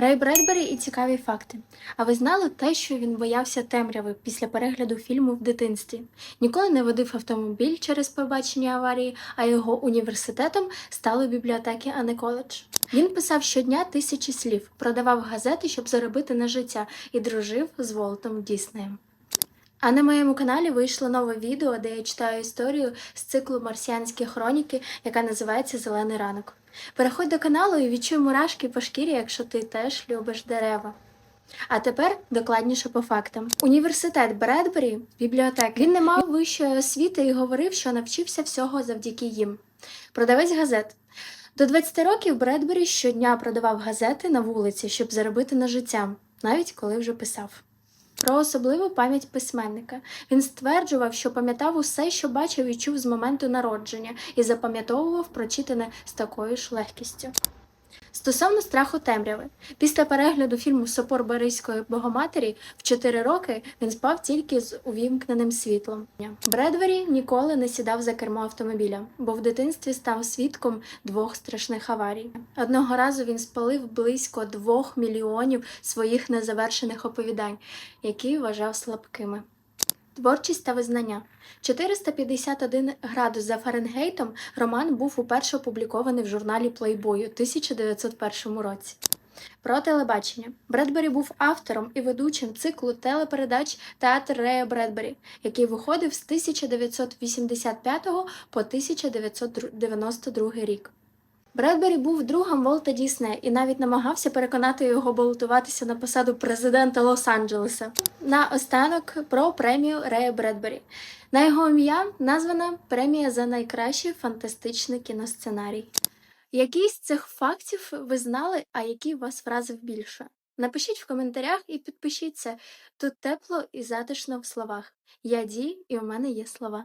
Рей Бредбері і цікаві факти. А ви знали те, що він боявся темряви після перегляду фільму в дитинстві? Ніколи не водив автомобіль через побачення аварії, а його університетом стали бібліотеки, а не коледж. Він писав щодня тисячі слів, продавав газети, щоб заробити на життя, і дружив з Волтом Діснеєм. А на моєму каналі вийшло нове відео, де я читаю історію з циклу Марсіанські хроніки, яка називається Зелений ранок. Переходь до каналу і відчуй мурашки по шкірі, якщо ти теж любиш дерева. А тепер докладніше по фактам. Університет Бредбері, бібліотек, він не мав вищої освіти і говорив, що навчився всього завдяки їм. Продавець газет. До 20 років Бредбері щодня продавав газети на вулиці, щоб заробити на життя, навіть коли вже писав. Про особливу пам'ять письменника. Він стверджував, що пам'ятав усе, що бачив і чув з моменту народження, і запам'ятовував прочитане з такою ж легкістю. Стосовно страху темряви, після перегляду фільму Сопор Березької Богоматері в 4 роки він спав тільки з увімкненим світлом. Бредвері ніколи не сідав за кермо автомобіля, бо в дитинстві став свідком двох страшних аварій. Одного разу він спалив близько двох мільйонів своїх незавершених оповідань, які вважав слабкими. Творчість та визнання. 451 градус за Фаренгейтом роман був уперше опублікований в журналі Playboy у 1901 році. Про телебачення. Бредбері був автором і ведучим циклу телепередач Театр Рея Бредбері, який виходив з 1985 по 1992 рік. Бредбері був другом Волта Діснея і навіть намагався переконати його балотуватися на посаду президента Лос-Анджелеса. Наостанок про премію Рея Бредбері. На його ім'я названа премія за найкращий фантастичний кіносценарій. Які з цих фактів ви знали, а який вас вразив більше? Напишіть в коментарях і підпишіться. Тут тепло і затишно в словах. Я Ді, і у мене є слова.